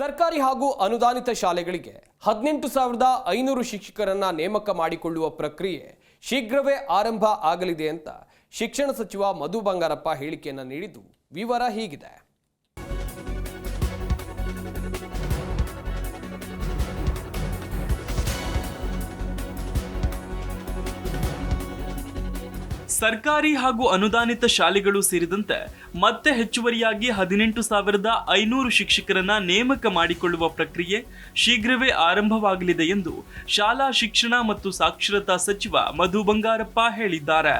ಸರ್ಕಾರಿ ಹಾಗೂ ಅನುದಾನಿತ ಶಾಲೆಗಳಿಗೆ ಹದಿನೆಂಟು ಸಾವಿರದ ಐನೂರು ಶಿಕ್ಷಕರನ್ನ ನೇಮಕ ಮಾಡಿಕೊಳ್ಳುವ ಪ್ರಕ್ರಿಯೆ ಶೀಘ್ರವೇ ಆರಂಭ ಆಗಲಿದೆ ಅಂತ ಶಿಕ್ಷಣ ಸಚಿವ ಮಧು ಬಂಗಾರಪ್ಪ ಹೇಳಿಕೆಯನ್ನು ನೀಡಿದ್ದು ವಿವರ ಹೀಗಿದೆ. ಸರ್ಕಾರಿ ಹಾಗೂ ಅನುದಾನಿತ ಶಾಲೆಗಳು ಸೇರಿದಂತೆ ಮತ್ತೆ ಹೆಚ್ಚುವರಿಯಾಗಿ ಹದಿನೆಂಟು ಸಾವಿರದ ಐನೂರು ಶಿಕ್ಷಕರನ್ನ ನೇಮಕ ಮಾಡಿಕೊಳ್ಳುವ ಪ್ರಕ್ರಿಯೆ ಶೀಘ್ರವೇ ಆರಂಭವಾಗಲಿದೆ ಎಂದು ಶಾಲಾ ಶಿಕ್ಷಣ ಮತ್ತು ಸಾಕ್ಷರತಾ ಸಚಿವ ಮಧು ಬಂಗಾರಪ್ಪ ಹೇಳಿದ್ದಾರೆ.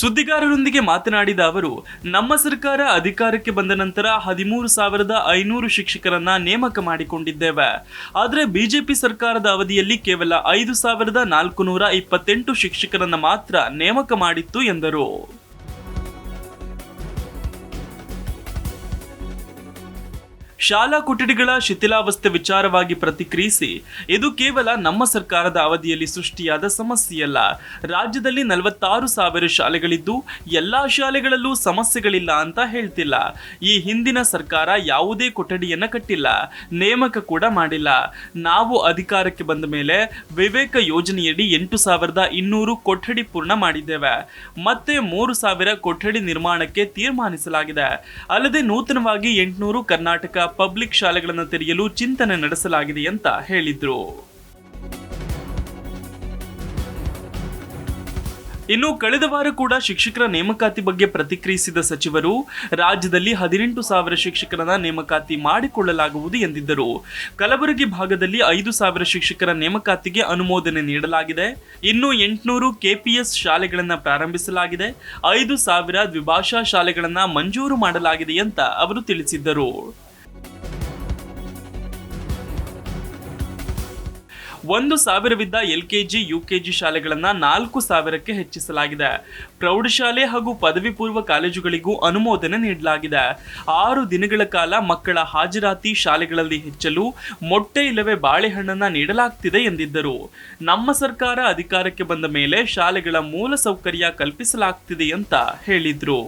ಸುದ್ದಿಗಾರರೊಂದಿಗೆ ಮಾತನಾಡಿದ ಅವರು, ನಮ್ಮ ಸರ್ಕಾರ ಅಧಿಕಾರಕ್ಕೆ ಬಂದ ನಂತರ ಹದಿಮೂರು ಸಾವಿರದ ಐನೂರು ಶಿಕ್ಷಕರನ್ನ ನೇಮಕ ಮಾಡಿಕೊಂಡಿದ್ದೇವೆ. ಆದರೆ ಬಿಜೆಪಿ ಸರ್ಕಾರದ ಅವಧಿಯಲ್ಲಿ ಕೇವಲ ಐದು ಸಾವಿರದ ನಾಲ್ಕು ನೂರ ಇಪ್ಪತ್ತೆಂಟು ಶಿಕ್ಷಕರನ್ನ ಮಾತ್ರ ನೇಮಕ ಮಾಡಿತ್ತು ಎಂದರು. ಶಾಲಾ ಕೊಠಡಿಗಳ ಶಿಥಿಲಾವಸ್ಥೆ ವಿಚಾರವಾಗಿ ಪ್ರತಿಕ್ರಿಯಿಸಿ, ಇದು ಕೇವಲ ನಮ್ಮ ಸರ್ಕಾರದ ಅವಧಿಯಲ್ಲಿ ಸೃಷ್ಟಿಯಾದ ಸಮಸ್ಯೆಯಲ್ಲ. ರಾಜ್ಯದಲ್ಲಿ ನಲವತ್ತಾರು ಸಾವಿರ ಶಾಲೆಗಳಿದ್ದು, ಎಲ್ಲಾ ಶಾಲೆಗಳಲ್ಲೂ ಸಮಸ್ಯೆಗಳಿಲ್ಲ ಅಂತ ಹೇಳ್ತಿಲ್ಲ. ಈ ಹಿಂದಿನ ಸರ್ಕಾರ ಯಾವುದೇ ಕೊಠಡಿಯನ್ನ ಕಟ್ಟಿಲ್ಲ, ನೇಮಕ ಕೂಡ ಮಾಡಿಲ್ಲ. ನಾವು ಅಧಿಕಾರಕ್ಕೆ ಬಂದ ಮೇಲೆ ವಿವೇಕ ಯೋಜನೆಯಡಿ ಎಂಟು ಸಾವಿರದ ಇನ್ನೂರು ಕೊಠಡಿ ಪೂರ್ಣ ಮಾಡಿದ್ದೇವೆ. ಮತ್ತೆ ಮೂರು ಸಾವಿರ ಕೊಠಡಿ ನಿರ್ಮಾಣಕ್ಕೆ ತೀರ್ಮಾನಿಸಲಾಗಿದೆ. ಅಲ್ಲದೆ ನೂತನವಾಗಿ ಎಂಟುನೂರು ಕರ್ನಾಟಕ ಪಬ್ಲಿಕ್ ಶಾಲೆಗಳನ್ನು ತೆರೆಯಲು ಚಿಂತನೆ ನಡೆಸಲಾಗಿದೆ ಅಂತ ಹೇಳಿದ್ರು. ಇನ್ನು ಕಳೆದ ವಾರ ಕೂಡ ಶಿಕ್ಷಕರ ನೇಮಕಾತಿ ಬಗ್ಗೆ ಪ್ರತಿಕ್ರಿಯಿಸಿದ ಸಚಿವರು, ರಾಜ್ಯದಲ್ಲಿ ಹದಿನೆಂಟು ಸಾವಿರ ಶಿಕ್ಷಕರನ್ನ ನೇಮಕಾತಿ ಮಾಡಿಕೊಳ್ಳಲಾಗುವುದು ಎಂದಿದ್ದರು. ಕಲಬುರಗಿ ಭಾಗದಲ್ಲಿ ಐದು ಸಾವಿರ ಶಿಕ್ಷಕರ ನೇಮಕಾತಿಗೆ ಅನುಮೋದನೆ ನೀಡಲಾಗಿದೆ. ಇನ್ನು ಎಂಟುನೂರು ಕೆಪಿಎಸ್ ಶಾಲೆಗಳನ್ನು ಪ್ರಾರಂಭಿಸಲಾಗಿದೆ. ಐದು ಸಾವಿರ ದ್ವಿಭಾಷಾ ಶಾಲೆಗಳನ್ನು ಮಂಜೂರು ಮಾಡಲಾಗಿದೆ ಅಂತ ಅವರು ತಿಳಿಸಿದ್ದರು. ಒಂದು ಸಾವಿರವಿದ್ದ L K G, U K G ಶಾಲೆಗಳನ್ನು ನಾಲ್ಕು ಸಾವಿರಕ್ಕೆ ಹೆಚ್ಚಿಸಲಾಗಿದೆ. ಪ್ರೌಢಶಾಲೆ ಹಾಗೂ ಪದವಿ ಪೂರ್ವ ಕಾಲೇಜುಗಳಿಗೂ ಅನುಮೋದನೆ ನೀಡಲಾಗಿದೆ. ಆರು ದಿನಗಳ ಕಾಲ ಮಕ್ಕಳ ಹಾಜರಾತಿ ಶಾಲೆಗಳಲ್ಲಿ ಹೆಚ್ಚಲು ಮೊಟ್ಟೆ ಇಲ್ಲವೇ ಬಾಳೆಹಣ್ಣನ್ನ ನೀಡಲಾಗ್ತಿದೆ ಎಂದಿದ್ದರು. ನಮ್ಮ ಸರ್ಕಾರ ಅಧಿಕಾರಕ್ಕೆ ಬಂದ ಮೇಲೆ ಶಾಲೆಗಳ ಮೂಲ ಸೌಕರ್ಯ ಕಲ್ಪಿಸಲಾಗ್ತಿದೆ ಅಂತ ಹೇಳಿದ್ರು.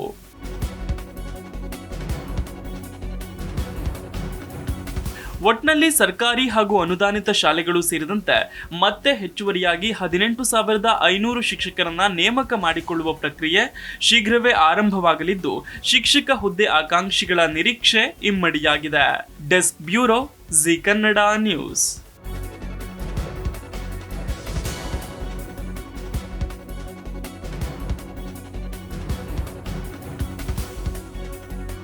ಒಟ್ನಲ್ಲಿ ಸರ್ಕಾರಿ ಹಾಗೂ ಅನುದಾನಿತ ಶಾಲೆಗಳು ಸೇರಿದಂತೆ ಮತ್ತೆ ಹೆಚ್ಚುವರಿಯಾಗಿ ಹದಿನೆಂಟು ಸಾವಿರದ ಐನೂರು ಶಿಕ್ಷಕರನ್ನ ನೇಮಕ ಮಾಡಿಕೊಳ್ಳುವ ಪ್ರಕ್ರಿಯೆ ಶೀಘ್ರವೇ ಆರಂಭವಾಗಲಿದ್ದು, ಶಿಕ್ಷಕ ಹುದ್ದೆ ಆಕಾಂಕ್ಷಿಗಳ ನಿರೀಕ್ಷೆ ಇಮ್ಮಡಿಯಾಗಿದೆ. Desk bureau Zee Kannada news.